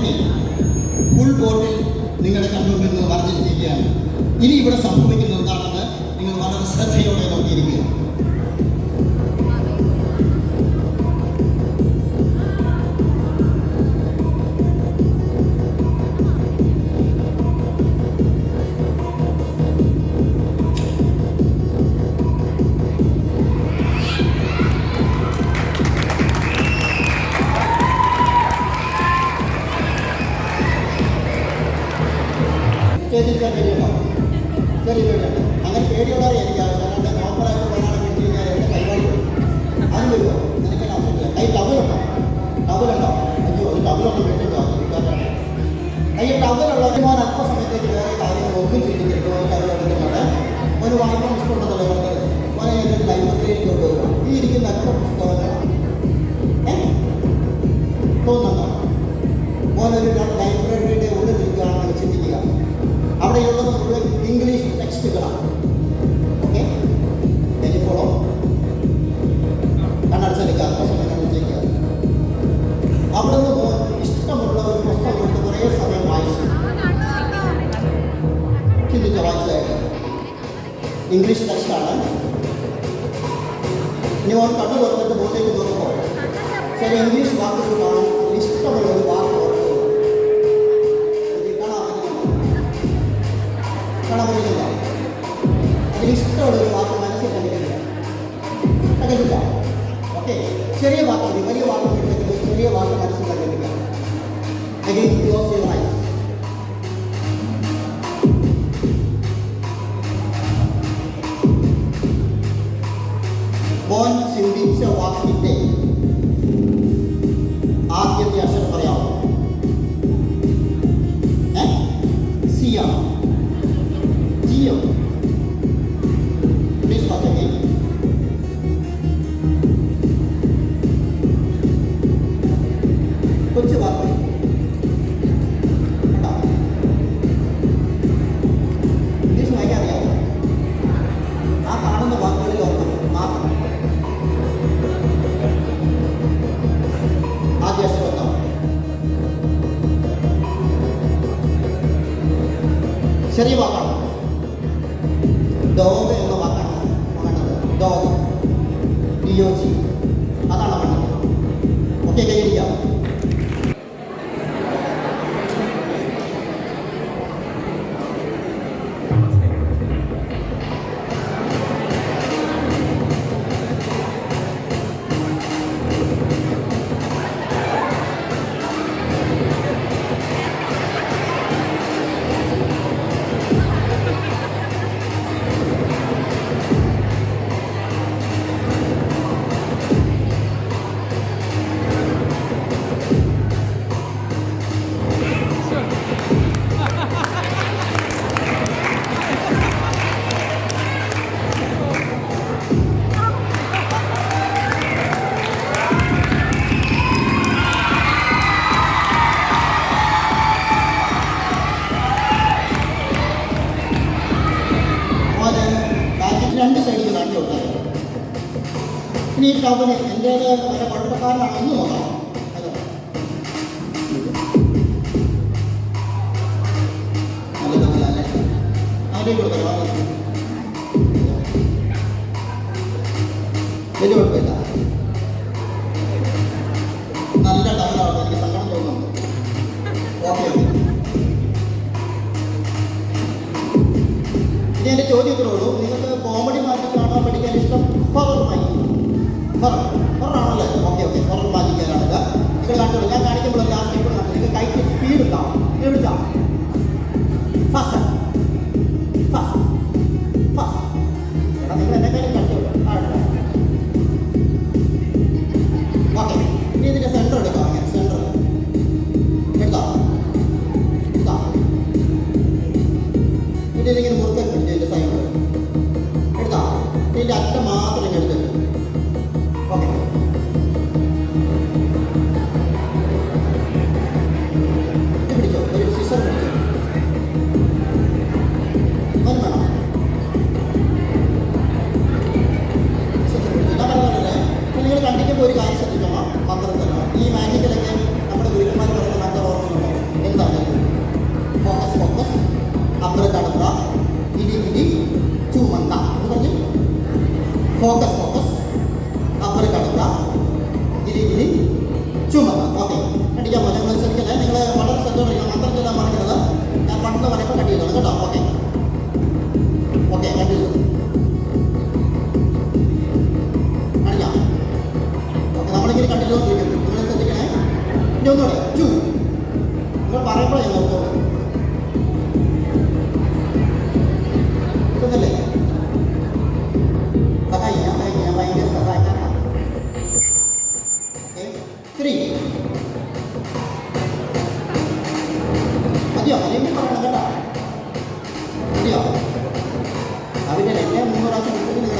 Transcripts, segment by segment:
Copy full bottle നിങ്ങളുടെ കൺമുമ്പിൽ നിന്ന് വർദ്ധിച്ചിരിക്കുകയാണ് ഇനി ഇവിടെ സംഭവിക്കുന്നത് സ്റ്റേജിൽ ചെറിയ പേടിയുണ്ട് അങ്ങനെ പേടിയുള്ളവരെ എനിക്ക് ആവശ്യം അല്ലാണ്ട് നോർമലായിട്ട് ഒരാളെ കിട്ടി കഴിഞ്ഞാൽ എന്റെ കൈവാടി വരും അത് വരുമോ നിനക്ക് ആവശ്യമില്ല കൈ ടവലുണ്ടോ ടവലുണ്ടോ അയ്യോ ഒരു ടവലൊന്നും വെച്ചിട്ടോ അയ്യോ ടവലുള്ളത് മോൻ അല്പസമയത്തേക്ക് വേറെ കാര്യങ്ങൾ ഒന്നും ഒരു കാര്യം എടുക്കുന്നുണ്ട് ഒരു വായ്പ പുസ്തകമുണ്ടല്ലോ പറഞ്ഞത് മോനെ എന്റെ ലൈബ്രറിയിൽ കൊണ്ടുപോകുക ഈ ഇരിക്കുന്ന ഒക്കെ പുസ്തകങ്ങളാണ് തോന്നുന്നുണ്ടോ ചിന്തിക്കുക അവിടെയുള്ളത് മുഴുവൻ ഇംഗ്ലീഷ് ടെക്സ്റ്റുകളാണ് ഓക്കെ ഫോളോ കണ്ണടച്ചെടുക്കുക അല്പസമയം കണ്ണടച്ചേക്കുക അവിടെ നിന്ന് ഇഷ്ടമുള്ള ഒരു പുസ്തകം എടുത്ത് കുറേ സമയം വായിച്ചു. ചിന്തിച്ച വായിച്ചായിട്ട് ഇംഗ്ലീഷ് ടെക്സ്റ്റാണ് ഇനി മോൻ കണ്ണു തുറന്നിട്ട് മുഖത്തേക്ക് തുറന്നു ചില ഇംഗ്ലീഷ് വാക്കുകൾ കാണും ഇഷ്ടമുള്ള ഒരു വാക്ക് ഇഷ്ടമുള്ള ഒരു വാക്ക് മനസ്സിൽ കണ്ടിട്ടില്ല. കണ്ടിട്ടില്ല. ഓക്കെ. ചെറിയ വാക്ക് വലിയ വാക്ക് ചെറിയ വാക്ക് മനസ്സിൽ കണ്ടിട്ടില്ല. അഗൈൻ ക്ലോസ് യുവർ ഐസ് മോൻ ചിന്തിച്ച വാക്കിന്റെ ചെറിയ വാക്കാണ്. ഡോഗ് എന്ന വാക്കാണ് വേണ്ടത്. ഡോഗ്. ഡി അതാണ് ഓക്കെ കൈയടിക്കാം. ഇനി ഈ ടവന് എന്റെ നല്ല കുഴപ്പക്കാരനാണ് ഒന്ന് നോക്കാം അതോ. നല്ല അല്ലേ? ആദ്യം കൊടുത്തല്ലോ വലിയ കുഴപ്പമില്ല. ഹൊറർ മാജിക് കാണുക നിങ്ങൾ കണ്ടോളൂ ഞാൻ കാണിക്കുമ്പോൾ ലാസ്റ്റ് ഇപ്പോൾ കണ്ടു നിങ്ങൾക്ക് കൈക്ക് സ്പീഡ് ഉണ്ടാവും എവിടുത്താ ഫാസ്റ്റ് ഫാസ്റ്റ് ഫാസ്റ്റ് എടാ നിങ്ങൾ എന്നെ കാര്യം കണ്ടോളൂ ഓക്കെ ചെയ്തോളൂ കേട്ടോ ഓക്കെ ഓക്കെ കണ്ടിന്യൂ കാണിക്കാം ഓക്കെ നമ്മളിങ്ങനെ കണ്ടിന്യൂ നിങ്ങൾ ശ്രദ്ധിക്കണേ ഇനി ഒന്നുകൂടെ Thank you.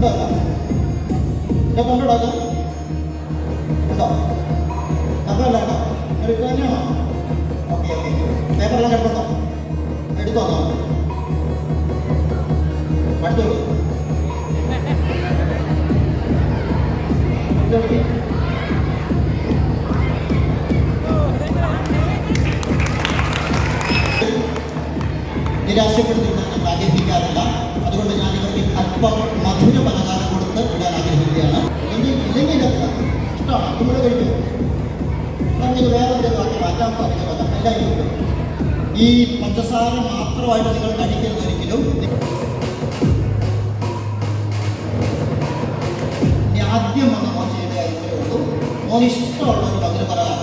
ഉണ്ടാക്കാം എന്റെ ഫോൺ ഉണ്ടാക്കാം ഉണ്ടോ അതല്ല എടുക്കുക തന്നെയാണോ ഓക്കെ ഓക്കെ. പേപ്പറെല്ലാം Thank you. ഇല്ലെങ്കിൽ ഇഷ്ടമാണ് അതുകൂടെ കഴിഞ്ഞു നമുക്ക് വേറെ ഒരു കാര്യം മാറ്റാൻ പറഞ്ഞ പോലെ ഈ പഞ്ചസാര മാത്രമായിട്ട് നിങ്ങൾ കഴിക്കരുത് ഒരിക്കലും ആദ്യം നമ്മൾ ചെയ്ത കാര്യങ്ങളേ ഉള്ളൂ. മോൻ ഒരു പകരം പറയാം